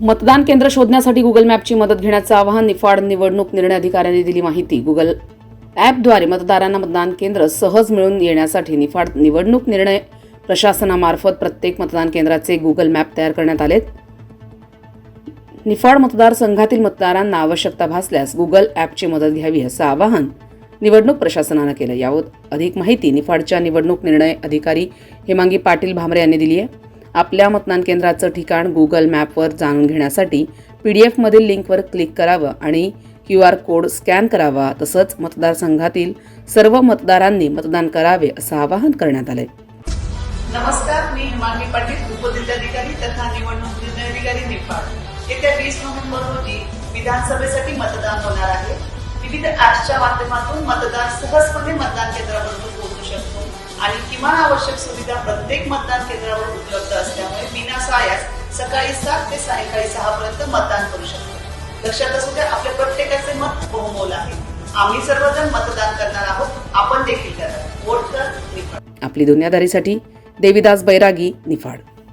मतदान केंद्र शोधण्यासाठी गुगल मॅपची मदत घेण्याचं आवाहन निफाड निवडणूक निर्णय अधिकाऱ्यांनी दिली माहिती. गुगल ॲपद्वारे मतदारांना मतदान केंद्र सहज मिळून येण्यासाठी निफाड निवडणूक निर्णय प्रशासनामार्फत प्रत्येक मतदान केंद्राचे गुगल मॅप तयार करण्यात आलेत. निफाड मतदारसंघातील मतदारांना आवश्यकता भासल्यास गुगल ॲपची मदत घ्यावी असं आवाहन निवडणूक प्रशासनानं केलं. यावर अधिक माहिती निफाडच्या निवडणूक निर्णय अधिकारी हेमांगी पाटील भामरे यांनी दिली आहे. आपल्या मतदान केंद्राचं ठिकाण गुगल मॅपवर जाणून घेण्यासाठी पी डी एफमधील लिंकवर क्लिक करावं आणि क्यू आर कोड स्कॅन करावा. तसंच मतदारसंघातील सर्व मतदारांनी मतदान करावे असं आवाहन करण्यात आलंय. नमस्कार मी हिमानी पाटील उपजिल्हाधिकारी तथा निवडणूक निर्णय अधिकारी निफाड येत्या वीस नोव्हेंबर रोजी विधानसभेसाठी मतदान होणार आहे. विविध ऍप्सच्या माध्यमातून मतदार सहजपणे मतदान केंद्रापर्यंत पोहोचू शकतो आणि किमान आवश्यक सुविधा प्रत्येक मतदान केंद्रावर उपलब्ध असल्यामुळे सकाळी सात ते सायंकाळी सहा पर्यंत मतदान करू शकतो. लक्षात असू द्या आपल्या प्रत्येकाचे मत बहुमोल आहे. आम्ही सर्वजण मतदान करणार आहोत आपण देखील करा वोट कर निफाड. आपली दुनियादारीसाठी देविदास बैरागी निफाड.